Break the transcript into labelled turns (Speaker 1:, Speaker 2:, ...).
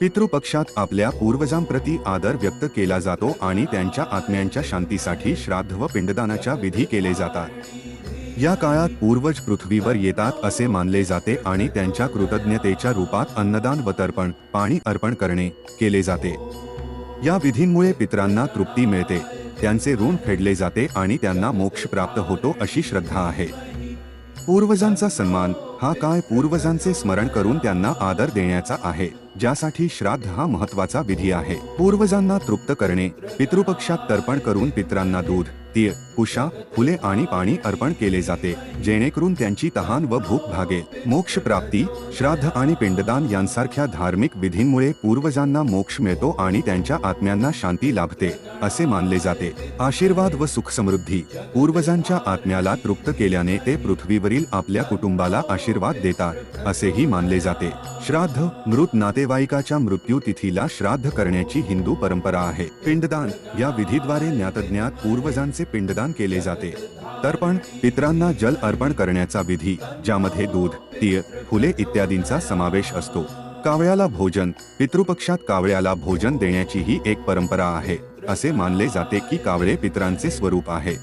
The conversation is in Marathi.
Speaker 1: पितृपक्षात आपल्या पूर्वजांप्रती आदर व्यक्त केला जातो आणि त्यांच्या आत्म्यांच्या शांतीसाठी श्राद्ध व पिंडदानाच्या विधी केले जातात. या काळात पूर्वज पृथ्वीवर येतात असे मानले जाते आणि त्यांच्या कृतज्ञतेच्या रूपात अन्नदान व तर्पण पाणी अर्पण करणे केले जाते. या विधींमुळे पितरांना तृप्ती मिळते. त्यांचे ऋण फेडले जाते आणि त्यांना मोक्ष प्राप्त होतो अशी श्रद्धा आहे. पूर्वजांचा सन्मान हा काय पूर्वजांचे स्मरण करून त्यांना आदर देण्याचा आहे? ज्यासाठी श्राद्ध हा महत्त्वाचा विधी आहे. पूर्वजांना तृप्त करणे पितृपक्षात तर्पण करून पित्रांना दूध तीळ कुशा फुले आणि पाणी अर्पण केले जाते जेणेकरून त्यांची तहान व भूक भागेल मोक्ष प्राप्ती श्राद्ध आणि पिंडदान यांसारख्या धार्मिक विधींमुळे पूर्वजांना मोक्ष मिळतो आणि त्यांच्या आत्म्यांना शांती लाभते असे मानले जाते. आशीर्वाद व सुख समृद्धी पूर्वजांच्या आत्म्याला तृप्त केल्याने ते पृथ्वीवरील आपल्या कुटुंबाला आशीर्वाद देतात असेही मानले जाते. श्राद्ध मृत नाते नातेवाईकाच्या मृत्यू तिथीला श्राद्ध करण्याची हिंदू परंपरा आहे. पिंडदान या विधीद्वारे ज्ञातज्ञात पूर्वजांचे पिंडदान केले जाते. तर्पण पितरांना जल अर्पण करण्याचा विधी ज्यामध्ये दूध तीळ फुले इत्यादींचा समावेश असतो. कावळ्याला भोजन पितृपक्षात कावळ्याला भोजन देण्याची ही एक परंपरा आहे असे मानले जाते की कावळे पितरांचे स्वरूप आहे.